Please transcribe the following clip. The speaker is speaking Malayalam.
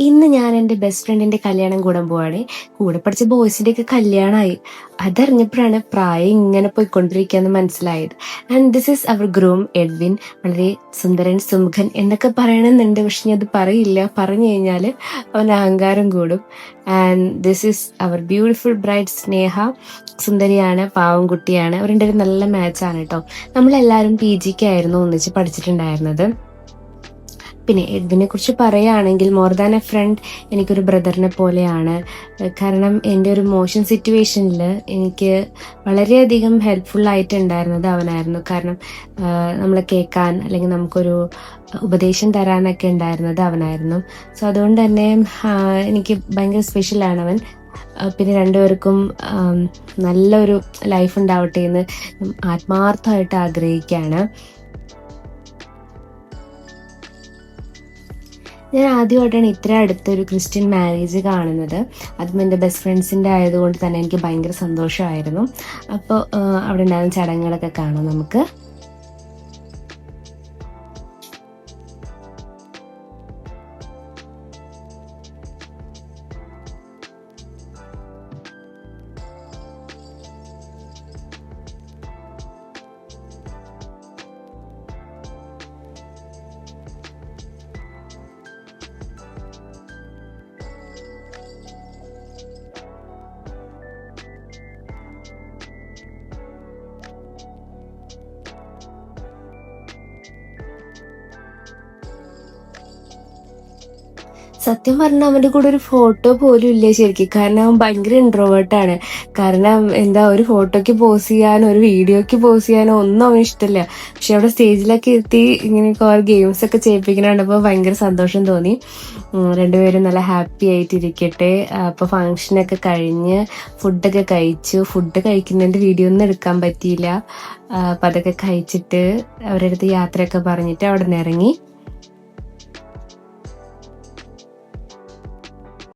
ഇന്ന് ഞാൻ എന്റെ ബെസ്റ്റ് ഫ്രണ്ടിന്റെ കല്യാണം കൂടാൻ പോവാണ്. കൂടെ പഠിച്ച ബോയ്സിന്റെ ഒക്കെ കല്യാണമായി അതറിഞ്ഞപ്പോഴാണ് പ്രായം ഇങ്ങനെ പോയിക്കൊണ്ടിരിക്കുകയെന്ന് മനസ്സിലായത്. And this is our groom Edwin വളരെ സുന്ദരൻ സുമുഖൻ എന്നൊക്കെ പറയണമെന്നുണ്ട്. പക്ഷെ ഞാൻ അത് പറയില്ല. പറഞ്ഞു കഴിഞ്ഞാൽ അവൻ അഹങ്കാരം കൂടും. And this is our beautiful bright Sneha. സുന്ദരിയാണ് പാവം കുട്ടിയാണ്. അവരുടെ ഒരു നല്ല മാച്ചാണ് കേട്ടോ. നമ്മളെല്ലാവരും പി ജിക്ക് ആയിരുന്നു ഒന്നിച്ച് പഠിച്ചിട്ടുണ്ടായിരുന്നത്. പിന്നെ എഡ്വിനെ കുറിച്ച് പറയുകയാണെങ്കിൽ മോർ ദാൻ എ ഫ്രണ്ട് എനിക്കൊരു ബ്രദറിനെ പോലെയാണ്. കാരണം എന്റെ ഒരു മോശം സിറ്റുവേഷനിൽ എനിക്ക് വളരെയധികം ഹെൽപ്ഫുൾ ആയിട്ടുണ്ടായിരുന്നത് അവനായിരുന്നു. കാരണം നമ്മളെ കേൾക്കാൻ അല്ലെങ്കിൽ നമുക്കൊരു ഉപദേശം തരാനൊക്കെ ഉണ്ടായിരുന്നത് അവനായിരുന്നു. സോ അതുകൊണ്ട് തന്നെ എനിക്ക് ഭയങ്കര സ്പെഷ്യലാണ് അവൻ. പിന്നെ രണ്ടുപേർക്കും നല്ലൊരു ലൈഫ് ഉണ്ടാവട്ടെ എന്ന് ആത്മാർത്ഥമായിട്ട് ആഗ്രഹിക്കുകയാണ്. ഞാൻ ആദ്യമായിട്ടാണ് ഇത്ര അടുത്തൊരു ക്രിസ്ത്യൻ മാരേജ് കാണുന്നത്. അതും എന്റെ ബെസ്റ്റ് ഫ്രണ്ട്സിന്റെ ആയതുകൊണ്ട് തന്നെ എനിക്ക് ഭയങ്കര സന്തോഷമായിരുന്നു. അപ്പോൾ അവിടെ ഉണ്ടായിരുന്ന ചടങ്ങുകളൊക്കെ കാണാം നമുക്ക്. സത്യം പറഞ്ഞാൽ അവന്റെ കൂടെ ഒരു ഫോട്ടോ പോലും ഇല്ല ശരിക്കും. കാരണം അവൻ ഭയങ്കര ഇൻട്രോവേർട്ടാണ് കാരണം എന്താ ഒരു ഫോട്ടോക്ക് പോസ് ചെയ്യാനോ ഒരു വീഡിയോക്ക് പോസ് ചെയ്യാനോ ഒന്നും അവന് ഇഷ്ടമില്ല പക്ഷെ അവിടെ സ്റ്റേജിലൊക്കെ എത്തി ഇങ്ങനെ കുറെ ഗെയിംസ് ഒക്കെ ചെയ്യിപ്പിക്കുന്ന കണ്ടപ്പോൾ ഭയങ്കര സന്തോഷം തോന്നി. രണ്ടുപേരും നല്ല ഹാപ്പി ആയിട്ടിരിക്കട്ടെ. അപ്പൊ ഫങ്ഷനൊക്കെ കഴിഞ്ഞ് ഫുഡൊക്കെ കഴിച്ചു. ഫുഡ് കഴിക്കുന്നതിന്റെ വീഡിയോ ഒന്നും എടുക്കാൻ പറ്റിയില്ല. അപ്പൊ അതൊക്കെ കഴിച്ചിട്ട് അവരുടെ അടുത്ത് യാത്രയൊക്കെ പറഞ്ഞിട്ട് അവിടെ നിന്ന് ഇറങ്ങി.